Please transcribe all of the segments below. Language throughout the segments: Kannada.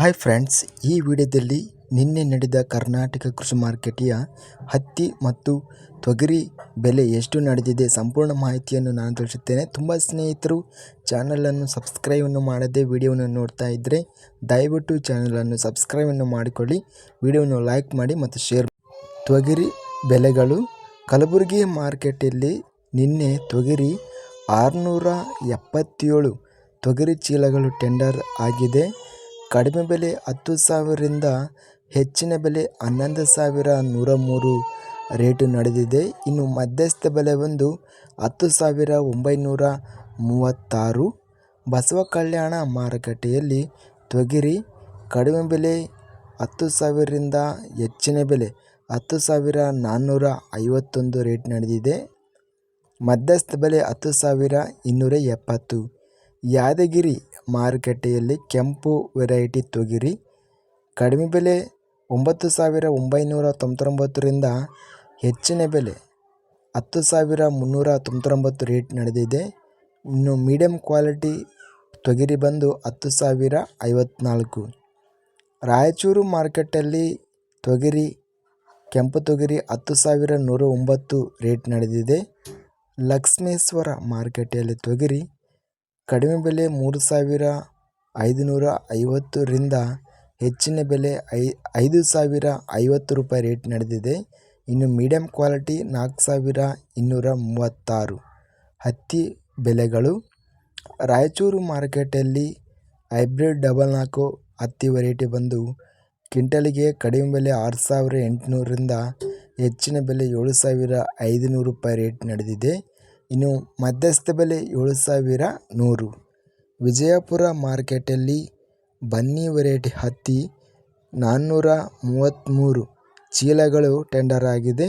ಹಾಯ್ ಫ್ರೆಂಡ್ಸ್ ಈ ವಿಡಿಯೋದಲ್ಲಿ ನಿನ್ನೆ ನಡೆದ ಕರ್ನಾಟಕ ಕೃಷಿ ಮಾರುಕಟ್ಟೆಯ ಹತ್ತಿ ಮತ್ತು ತೊಗರಿ ಬೆಲೆ ಎಷ್ಟು ನಡೆದಿದೆ ಸಂಪೂರ್ಣ ಮಾಹಿತಿಯನ್ನು ನಾನು ತಿಳಿಸುತ್ತೇನೆ. ತುಂಬ ಸ್ನೇಹಿತರು ಚಾನಲನ್ನು ಸಬ್ಸ್ಕ್ರೈಬನ್ನು ಮಾಡದೆ ವಿಡಿಯೋವನ್ನು ನೋಡ್ತಾ ಇದ್ದರೆ ದಯವಿಟ್ಟು ಚಾನಲನ್ನು ಸಬ್ಸ್ಕ್ರೈಬನ್ನು ಮಾಡಿಕೊಳ್ಳಿ, ವಿಡಿಯೋವನ್ನು ಲೈಕ್ ಮಾಡಿ ಮತ್ತು ಶೇರ್ ತೊಗರಿ ಬೆಲೆಗಳು ಕಲಬುರಗಿ ಮಾರ್ಕೆಟಲ್ಲಿ ನಿನ್ನೆ ತೊಗರಿ ಆರುನೂರ ಎಪ್ಪತ್ತೇಳು ತೊಗರಿ ಚೀಲಗಳು ಟೆಂಡರ್ ಆಗಿದೆ. ಕಡಿಮೆ ಬೆಲೆ ಹತ್ತು ಸಾವಿರದಿಂದ ಹೆಚ್ಚಿನ ಬೆಲೆ ಹನ್ನೊಂದು ಸಾವಿರ ನೂರ ಮೂರು ರೇಟು ನಡೆದಿದೆ. ಇನ್ನು ಮಧ್ಯಸ್ಥ ಬೆಲೆ ಬಂದು ಹತ್ತು ಸಾವಿರ ಒಂಬೈನೂರ ಮೂವತ್ತಾರು. ಬಸವ ಕಲ್ಯಾಣ ಮಾರುಕಟ್ಟೆಯಲ್ಲಿ ತೊಗರಿ ಕಡಿಮೆ ಬೆಲೆ ಹತ್ತು ಸಾವಿರದಿಂದ ಹೆಚ್ಚಿನ ಬೆಲೆ ಹತ್ತು ಸಾವಿರ ನಾನ್ನೂರ ಐವತ್ತೊಂದು ರೇಟ್ ನಡೆದಿದೆ. ಮಧ್ಯಸ್ಥ ಬೆಲೆ ಹತ್ತು ಸಾವಿರ ಇನ್ನೂರ ಎಪ್ಪತ್ತು. ಯಾದಗಿರಿ ಮಾರುಕಟ್ಟೆಯಲ್ಲಿ ಕೆಂಪು ವೆರೈಟಿ ತೊಗರಿ. ಕಡಿಮೆ ಬೆಲೆ ಒಂಬತ್ತು ಸಾವಿರ ಒಂಬೈನೂರ ತೊಂಬತ್ತೊಂಬತ್ತರಿಂದ ಹೆಚ್ಚಿನ ಬೆಲೆ ಹತ್ತು ಸಾವಿರ ಮುನ್ನೂರ ತೊಂಬತ್ತೊಂಬತ್ತು ರೇಟ್ ನಡೆದಿದೆ. ಇನ್ನು ಮೀಡಿಯಮ್ ಕ್ವಾಲಿಟಿ ತೊಗರಿ ಬಂದು ಹತ್ತು ಸಾವಿರ ಐವತ್ನಾಲ್ಕು. ರಾಯಚೂರು ಮಾರ್ಕೆಟಲ್ಲಿ ತೊಗರಿ, ಕೆಂಪು ತೊಗರಿ ಹತ್ತು ಸಾವಿರ ನೂರ ಒಂಬತ್ತು ರೇಟ್ ನಡೆದಿದೆ. ಲಕ್ಷ್ಮೇಶ್ವರ ಮಾರುಕಟ್ಟೆಯಲ್ಲಿ ತೊಗರಿ ಕಡಿಮೆ ಬೆಲೆ ಮೂರು ಸಾವಿರ ಐದುನೂರ ಐವತ್ತರಿಂದ ಹೆಚ್ಚಿನ ಬೆಲೆ ಐ, ಐದು ಸಾವಿರ ಐವತ್ತು ರೂಪಾಯಿ ರೇಟ್ ನಡೆದಿದೆ. ಇನ್ನು ಮೀಡಿಯಮ್ ಕ್ವಾಲಿಟಿ ನಾಲ್ಕು ಸಾವಿರ ಇನ್ನೂರ ಮೂವತ್ತಾರು. ಹತ್ತಿ ಬೆಲೆಗಳು. ರಾಯಚೂರು ಮಾರ್ಕೆಟಲ್ಲಿ ಹೈಬ್ರಿಡ್ ಡಬಲ್ ನಾಲ್ಕು ಹತ್ತಿ ವೆರೈಟಿ ಬಂದು ಕ್ವಿಂಟಲಿಗೆ ಕಡಿಮೆ ಬೆಲೆ ಆರು ಸಾವಿರ ಎಂಟುನೂರರಿಂದ ಹೆಚ್ಚಿನ ಬೆಲೆ ಏಳು ಸಾವಿರ ಐದುನೂರು ರೂಪಾಯಿ ರೇಟ್ ನಡೆದಿದೆ. ಇನ್ನು ಮಧ್ಯಸ್ಥ ಬೆಲೆ ಏಳು ಸಾವಿರ ನೂರು. ವಿಜಯಪುರ ಮಾರ್ಕೆಟಲ್ಲಿ ಬನ್ನಿ ವೆರೈಟಿ ಹತ್ತಿ ನಾನ್ನೂರ ಮೂವತ್ತ್ಮೂರು. ಚೀಲಗಳು ಟೆಂಡರ್ ಆಗಿದೆ.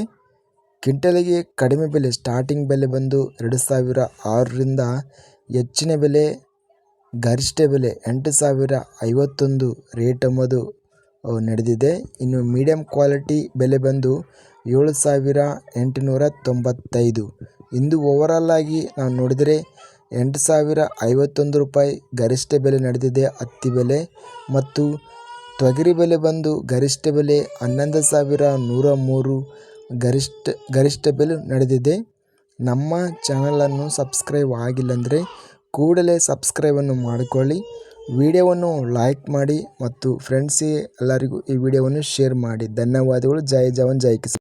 ಕ್ವಿಂಟಲಿಗೆ ಕಡಿಮೆ ಬೆಲೆ, ಸ್ಟಾರ್ಟಿಂಗ್ ಬೆಲೆ ಬಂದು ಎರಡು ಸಾವಿರ ಆರರಿಂದ ಹೆಚ್ಚಿನ ಬೆಲೆ, ಗರಿಷ್ಠ ಬೆಲೆ ಎಂಟು ಸಾವಿರ ಐವತ್ತೊಂದು ರೇಟ್ ಎಂಬುದು ನಡೆದಿದೆ. ಇನ್ನು ಮೀಡಿಯಮ್ ಕ್ವಾಲಿಟಿ ಬೆಲೆ ಬಂದು ಏಳು ಸಾವಿರ ಎಂಟುನೂರ ತೊಂಬತ್ತೈದು. ಇಂದು ಓವರಾಲ್ ಆಗಿ ನಾವು ನೋಡಿದರೆ ಎಂಟು ಸಾವಿರ ಐವತ್ತೊಂದು ರೂಪಾಯಿ ಗರಿಷ್ಠ ಬೆಲೆ ನಡೆದಿದೆ. ಹತ್ತಿ ಬೆಲೆ ಮತ್ತು ತೊಗರಿ ಬೆಲೆ ಬಂದು ಗರಿಷ್ಠ ಬೆಲೆ ಹನ್ನೊಂದು ಸಾವಿರ ನೂರ ಮೂರು ಗರಿಷ್ಠ ಗರಿಷ್ಠ ಬೆಲೆ ನಡೆದಿದೆ. ನಮ್ಮ ಚಾನಲನ್ನು ಸಬ್ಸ್ಕ್ರೈಬ್ ಆಗಿಲ್ಲಂದರೆ ಕೂಡಲೇ ಸಬ್ಸ್ಕ್ರೈಬನ್ನು ಮಾಡಿಕೊಳ್ಳಿ. ವಿಡಿಯೋವನ್ನು ಲೈಕ್ ಮಾಡಿ ಮತ್ತು ಫ್ರೆಂಡ್ಸಿಗೆ ಎಲ್ಲರಿಗೂ ಈ ವಿಡಿಯೋವನ್ನು ಶೇರ್ ಮಾಡಿ. ಧನ್ಯವಾದಗಳು. ಜೈ ಜವಾನ್, ಜೈ ಕಿಸಾನ್.